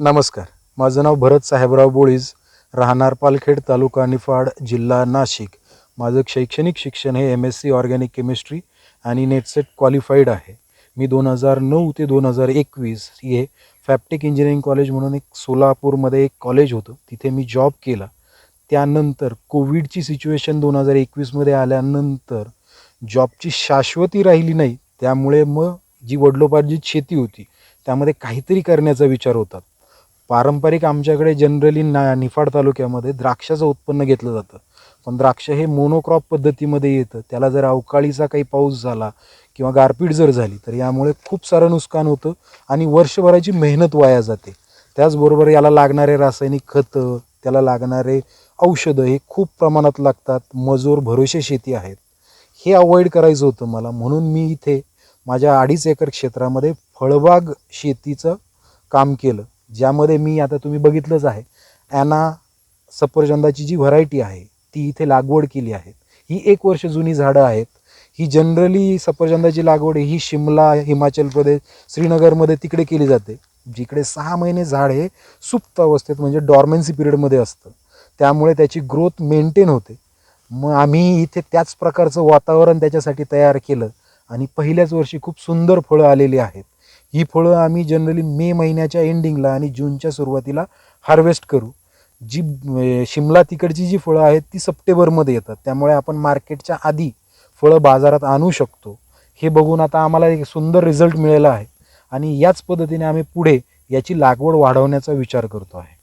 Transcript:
नमस्कार. माझं नाव भरत साहेबराव बोळीज राहणार पालखेड तालुका निफाड जिल्हा नाशिक. माझं शैक्षणिक शिक्षण हे M S C organic chemistry आणि नेटसेट क्वालिफाईड आहे. मी दोन हजार नऊ ते दोन हजार एकवीस हे फॅप्टिक इंजिनिअरिंग कॉलेज म्हणून एक सोलापूरमध्ये एक कॉलेज होतं. तिथे मी जॉब केला. त्यानंतर कोविडची सिच्युएशन दोन हजार एकवीसमध्ये आल्यानंतर जॉबची शाश्वती राहिली नाही. त्यामुळे मग जी वडलोपार्जित शेती होती त्यामध्ये काहीतरी करण्याचा विचार होता. पारंपरिक आमच्याकडे जनरली ना निफाड तालुक्यामध्ये द्राक्षाचं उत्पन्न घेतलं जातं. पण द्राक्ष हे मोनोक्रॉप पद्धतीमध्ये येतं. त्याला जर अवकाळीचा काही पाऊस झाला किंवा गारपीट जर झाली तर यामुळे खूप सारं नुकसान होतं आणि वर्षभराची मेहनत वाया जाते. त्याचबरोबर याला लागणारे रासायनिक खतं त्याला लागणारे औषधं हे खूप प्रमाणात लागतात. मजूर भरोसे शेती आहेत. हे अवॉइड करायचं होतं मला. म्हणून मी इथे माझ्या अडीच एकर क्षेत्रामध्ये फळबाग शेतीचं काम केलं. ज्यामध्ये मी आता तुम्ही बघितलंच आहे. ॲना सफरचंदाची जी व्हरायटी आहे ती इथे लागवड केली आहे. ही एक वर्ष जुनी झाडं आहेत. ही जनरली सफरचंदाची लागवड ही शिमला हिमाचल प्रदेश श्रीनगरमध्ये तिकडे केली जाते. जिकडे सहा महिने झाड हे सुप्त अवस्थेत म्हणजे डॉर्मेन्सी पिरियडमध्ये असतं. त्यामुळे त्याची ग्रोथ मेंटेन होते. मग आम्ही इथे त्याच प्रकारचं वातावरण त्याच्यासाठी तयार केलं आणि पहिल्याच वर्षी खूप सुंदर फळं आलेली आहेत. ही फळं आम्ही जनरली मे महिन्याच्या एंडिंगला आणि जूनच्या सुरुवातीला हार्वेस्ट करू. जी शिमला तिकडची जी फळं आहेत ती सप्टेंबरमध्ये येतात. त्यामुळे आपण मार्केटच्या आधी फळं बाजारात आणू शकतो. हे बघून आता आम्हाला एक सुंदर रिझल्ट मिळाला आहे. आणि याच पद्धतीने आम्ही पुढे याची लागवड वाढवण्याचा विचार करतो आहे.